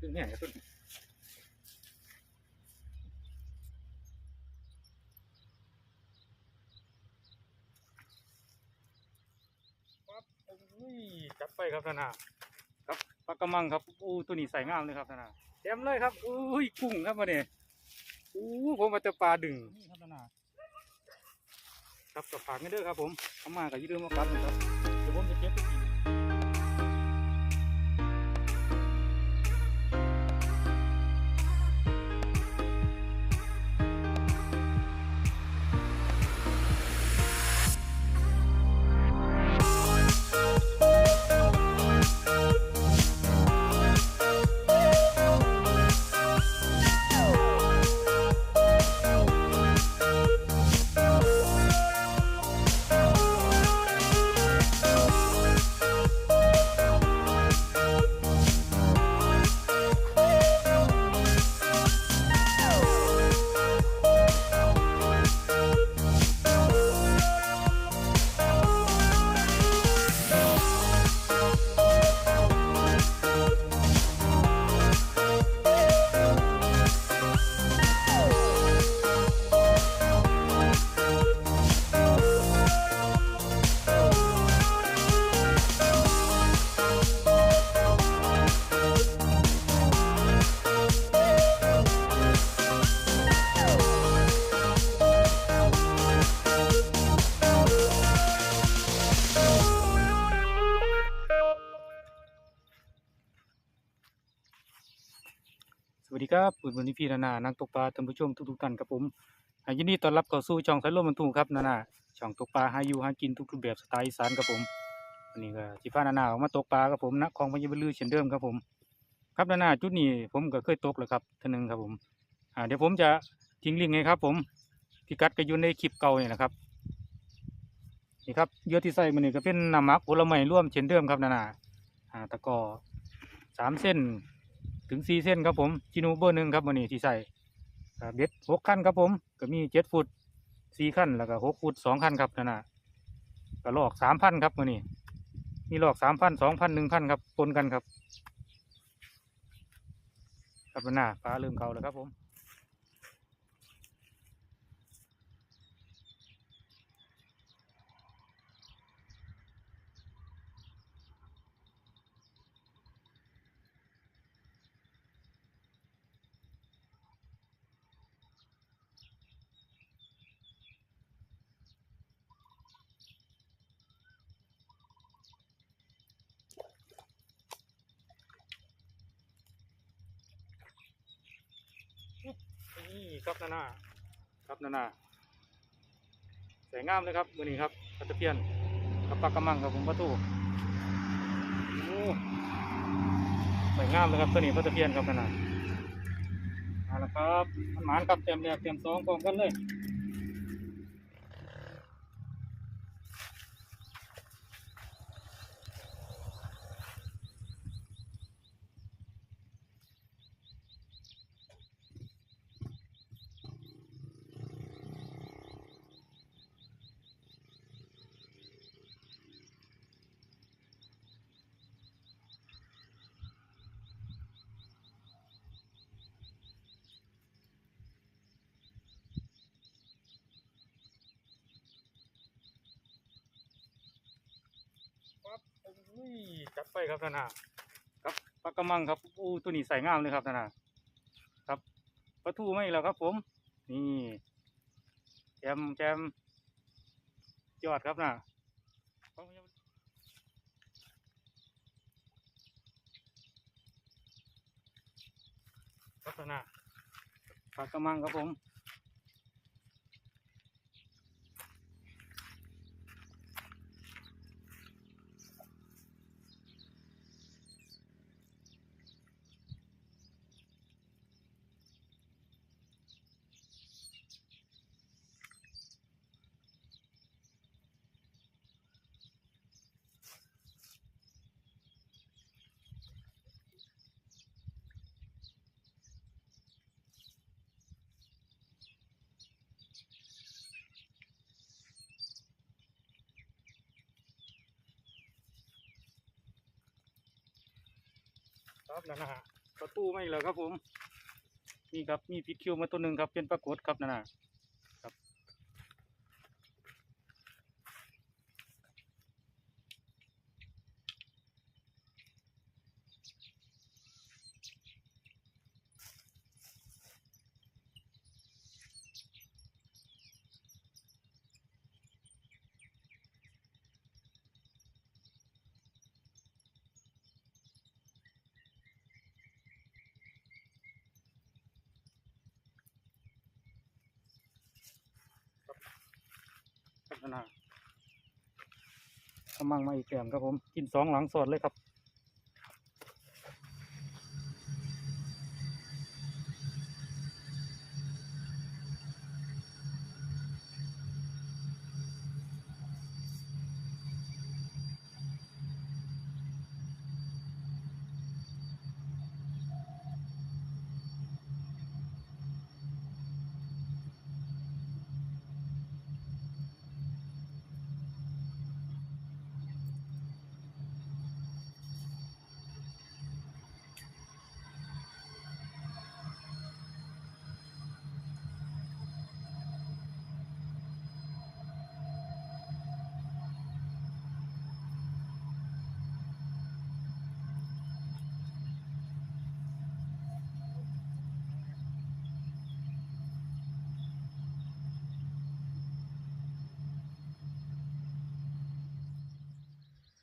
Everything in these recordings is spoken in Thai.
ขึ้นเนี่ยขึ้นปั๊บอุ้ยจัดไปครับท่านนาครับปลากระมังครับอู้ตัวนี้ใส่งามเลยครับท่านนาเต็มเลยครับอุ้ยกุ้งครับมาเนี่ยอู้ผมมาจะปลาดึงนี่ครับท่านนาครับกับฝากกันเด้อครับผมเอามากับยี่เรื่องมาปัดนะครับเดี๋ยวผมจะเก็บ วัสดีครับปุ่นวันนี้พี่นานานักตกปลาท่านผู้ชมทุกๆท่านครับผมอ่ายินดีต้อนรับเข้าสู่ช่องสายลมบรรทุกครับนานาช่องตกปลาหาอยู่หากินทุกรูปแบบสไตล์อีสานครับผมวันนี้ก็สิพานานาออกมาตกปลาครับผมนักของพญบลือเช่นเดิมครับผม ครับนานาจุดนี้ผมก็เคยตกแล้วครับท่านึงครับผมเดี๋ยวผมจะทิ้งลิงก์ให้ครับ ผมพิกัดก็อยู่ในคลิปเก่าเนี่แหละครับนี่ครับเยื่อที่ใส่มันนี่ก็เป็นน้ำมักผลไม้ร่วมเช่นเดิมครับนานาตะก้อสามเส้น ถึงสี่เส้นครับผมจินูเบอร์หนึ่งครับวันนี้ที่ใส่เบ็ดหกขั้นครับผมก็มีเจ็ดฟุตสี่ขั้นแล้วก็หกฟุตสองขั้นครับนั่นนะก็ลอกสามพันครับวันนี้ มีลอกสามพันสองพันหนึ่งพันครับปนกันครับครับนั่นนะปลาเริ่มเก่าแล้วครับผม ครับนั่นน่ะครับนั่นน่ะสวยงามเลยครับมือนี้ครับกระตะเพียนกับปลากระมังครับผมประตูสวยงามเลยครับตัวนี้กระตะเพียนครับนั่นน่ะเอาละครับมันหมานครับเต็มแรกเต็มสองพร้อมกันเลย อุ้ยจัดไปครับนั่นนะครับปลากระมังครับอู้ตัวนี้ใส่งามเลยครับนั่นนะครับปลาทูไม่แล้วครับ ผม นี่แจมแจมยอดครับนะครับนั่นน่ะปลากระมังครับผม ครับนั่นนะฮะประตูไม่เลยครับผม นี่ครับมีพิษคิวมาตัวหนึ่งครับเป็นปรากฏครับนั่นนะ ครับนั่นน่ะกำลังมาอีกแกมครับผม กินสองหลังสดเลยครับ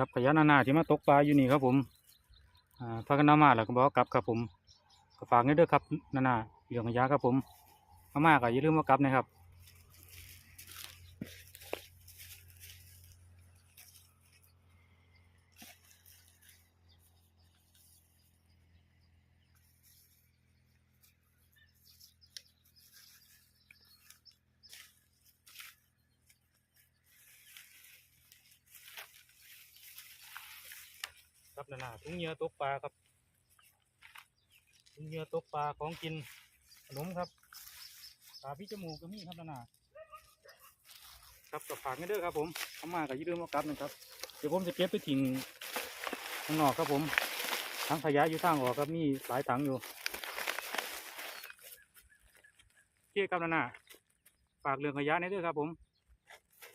ครับขยันนาที่มาตกปลาอยู่นี่ครับผมพากันนามาแล้วก็บอกกลับครับผมฝากนี่เด้อครับนานาเหลืองขยะครับผมมามาก็อย่าลืมมากลับนะครับ ครับนานาถุงเหยื่อตกปลาครับถุงเหยื่อตกปลาของกินขนมครับปลาพี่จมูกก็มีครับนานาครับกับฝากนี่เด้อครับผมเอามากับยีเดิมมากลับนะครับเดี๋ยวผมจะเก็บไปทิ้งข้างนอกครับผมทั้งขยะอยู่ทางออกครับมีหลายถังอยู่โอเคครับนานาฝากเรื่องขยะนี่ด้อครับผม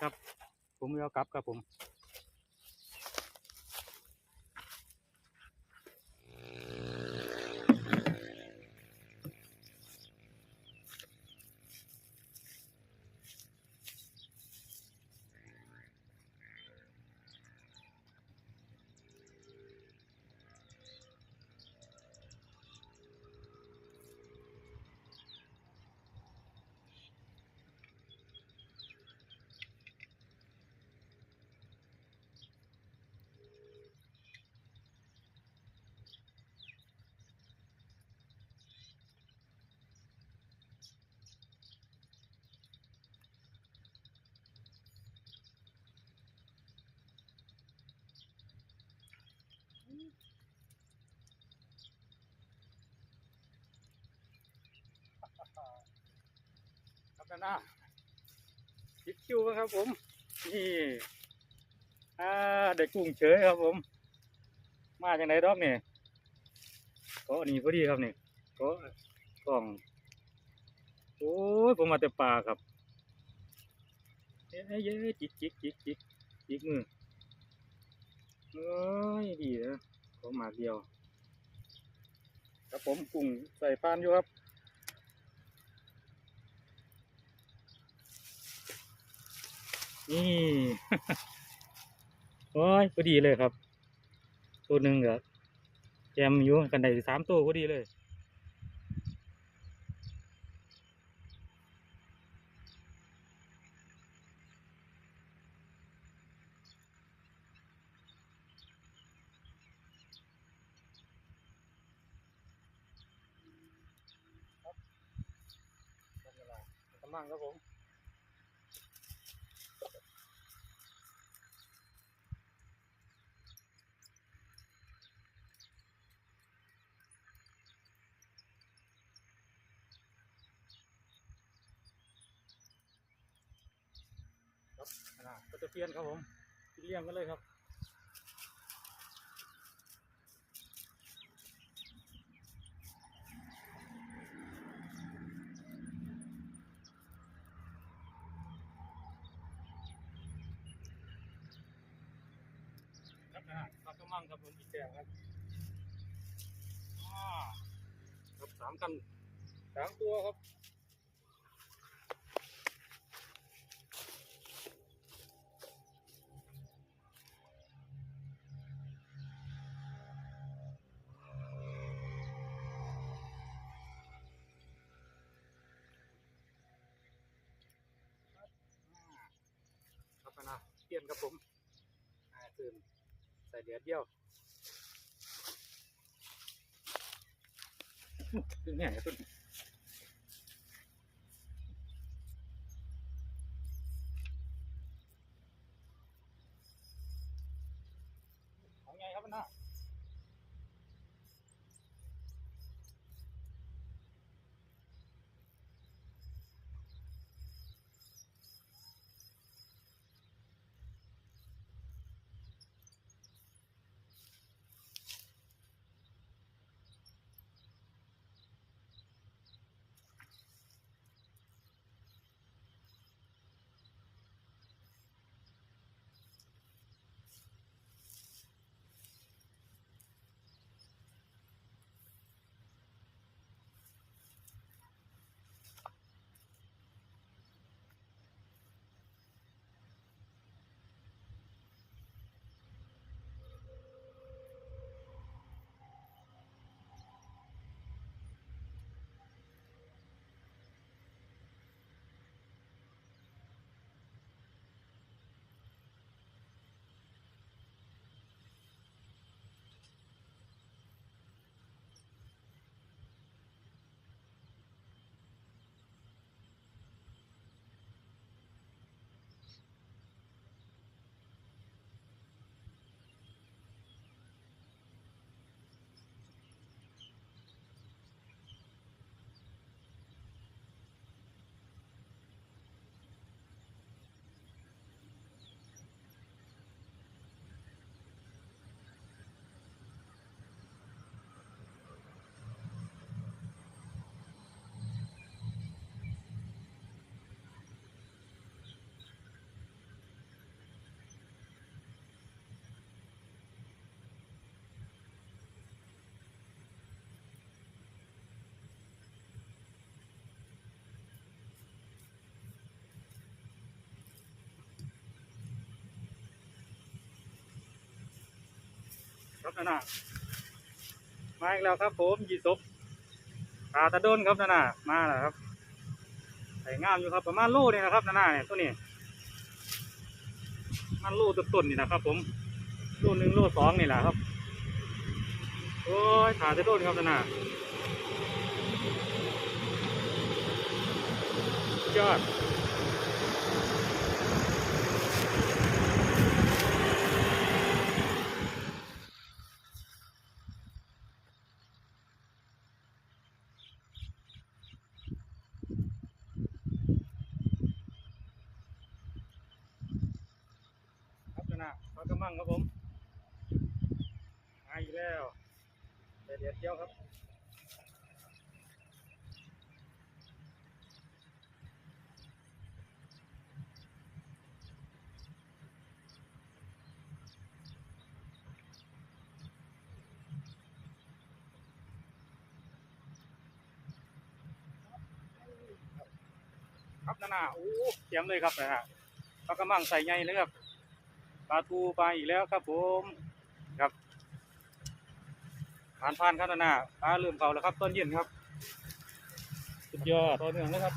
ครับ ผมเอากลับครับผม นหน้าคิดคิวครับผม นี่อ่าเด็กกุ้งเฉยครับผม มาจากไหนดอกเนี่ยก็นี่พอดีครับนี่ก็กล่อง โอ้ยผมมาแต่ป่าครับเอ้ยเย้จิกจิกจิกจิกจิกมือเอ้ยดีนะขอหมาเดียว ครับผมกุ้งใส่พานอยู่ครับ นี่ โอ้ยพอดีเลยครับ ตัวหนึ่งก็แจมอยู่กันได้สามตัวพอดีเลยกำลังครับผมะเพียนครับผมเลี้ยงกันเลยครับครับนะปลากระมังครับผมอีกแจกครับครับสามกันสามตัวครับ ดึงแครับนั่นะมาอีกแล้วครับผมยีสบปลาตะโดนครับนั่นน่ะมาแล้วครับใส่งามอยู่ครับประมาณโลนี่นะครับนั่นน่ะเนี่ยตัวนี้มันโลต้นนี่นะครับ ผมโลหนึ่งโลสองนี่แหละครับโอ้ยขาตะโดนครับนั่นน่ะยอด ครับนะปลากระมังครับผมมาอีก แล้วเดี๋ยวเดียวเที่ยวครับครับนานาโอ้เสียงเลยครับนะฮะปลากระมังใส่ใหญ่เลยครับปลาทูปลาอีกแล้วครับผมานผ่านครับนานาปลาเริ่มเก่าแล้วครับต้นเย็นครับ สุดยอดต่อเนื่องเลยครับ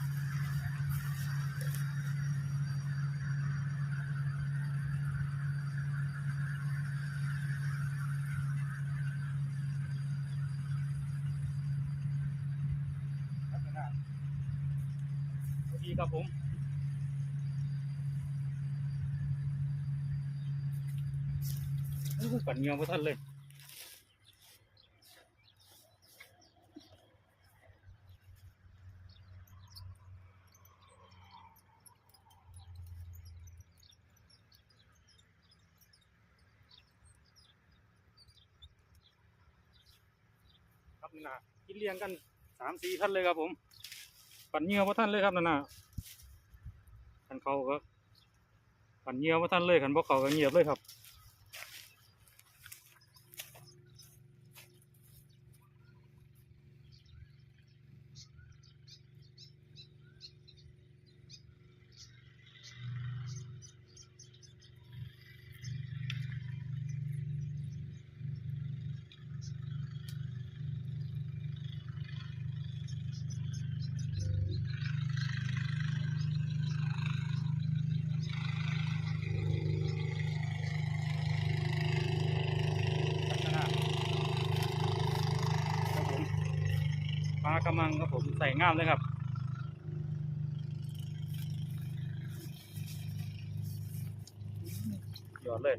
ครับนานาสวัสดีครับผมโอ้โหปั่นเงียวพท่านเลย ครับนะกินเลี้ยงกันสามสี่ท่านเลยครับ ผม ปั่นเงียวพระท่านเลยครับนั่นน่ะขันเขาก็ปั่นเงียวพระท่านเลยขันพวกเขาก็เงียบเลยครับ กระมั งครับผมใส่งามเลยครับหยอดเลย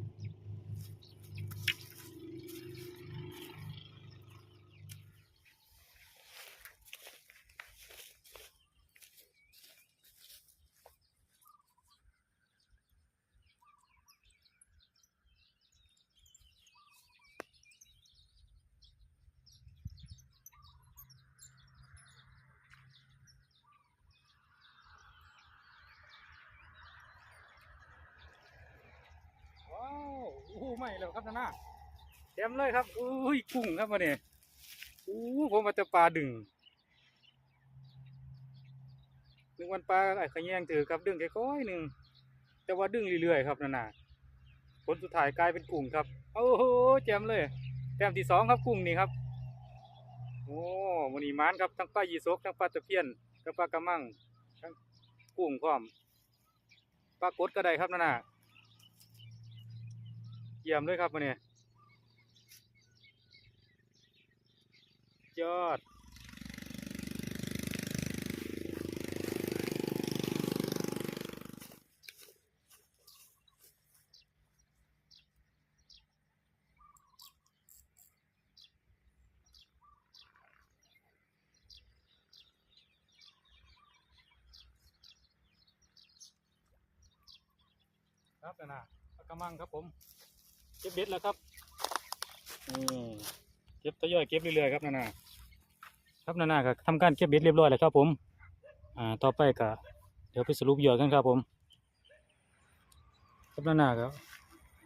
ว้าว อู้ไม่แล้วครับนานาเต็มเลยครับอุ้ยกุ้งครับมาเนี่ยอู้ผมมาแต่ปลาดึงหนึกวันปลาไอ้ขะแยงถือครับดึงแค่ก้อยหนึ่งแต่ว่าดึงเรื่อยๆครับนานาผลสุดท้ายกลายเป็นกุ้งครับโอ้โหแจมเลยแต้มที่สองครับกุ้งนี่ครับโอ้มันนี่มานครับทั้งปลายีสกทั้งปลาตะเพียนทั้งปลากระมังทั้งกุ้งพร้อมปลากดก็ได้ครับนานา เยี่ยมเลยครับวันนี้ยอดครับนะนะปลากระมังครับผม เก็บเบ็ดแล้วครับนี่เก็บทยอยเก็บเรื่อยๆครับนานาครับนานาก็ทำการเก็บเบ็ดเรียบร้อยแล้วครับผม อ่า ต่อไปก็เดี๋ยวไปสรุปยอดกันครับผม ครับนานาครับ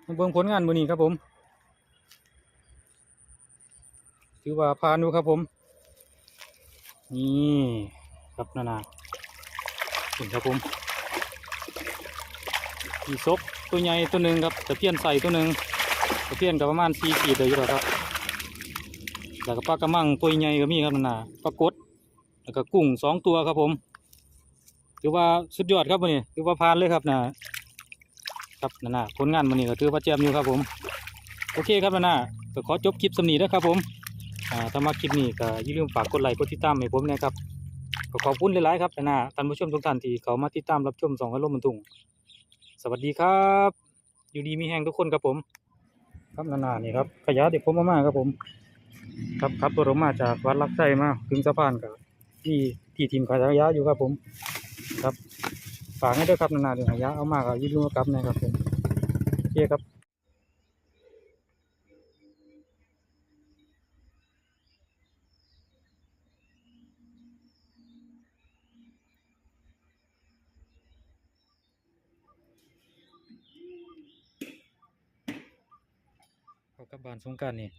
มาเบิ่งผลงานมือนี้ครับผม ถือว่าผ่านดูครับผม นี่ครับนานาเห็นครับผมมีซกตัวใหญ่ตัวหนึ่งครับตะเพียนใส่ตัวหนึ่ง เพียนกับประมาณสี่ขีดเลยอยู่แล้วครับแล้วก็ปลากระมังตัวใหญ่ก็มีครับนั่นน่ะปลากดแล้วก็กุ้งสองตัวครับผมถือว่าสุดยอดครับวันนี้ถือว่าผ่านเลยครับนะครับนั่นะผลงานวันนี้ก็ถือว่าเจียมอยู่ครับผม โอเคครับนั่นะก็ขอจบคลิปสำนีแล้วครับผมอ่าถ้ามาคลิปนี้ก็อย่าลืมฝากกดไลค์กดติดตามให้ผมนะครับก็ขอบคุณหลายๆครับนั่นะท่านผู้ชมทุกท่านที่เขามาติดตามรับชมสองอารมณ์บรรทุงสวัสดีครับ อยู่ดีมีแห้งทุกคนครับผม ครับนานานี่ครับขยะเด็กผมมากๆครับผม ครับครับตัวผมมาจากวัดลักไส้มาถึงสะพานกับที่ที่ทีมขยะอยู่ครับผม ครับฝากให้ด้วยครับนานาเดี๋ยวขยะเอามากับยืดมือกลับนะครับผมโอเคครับ เขากานสงกรารนี่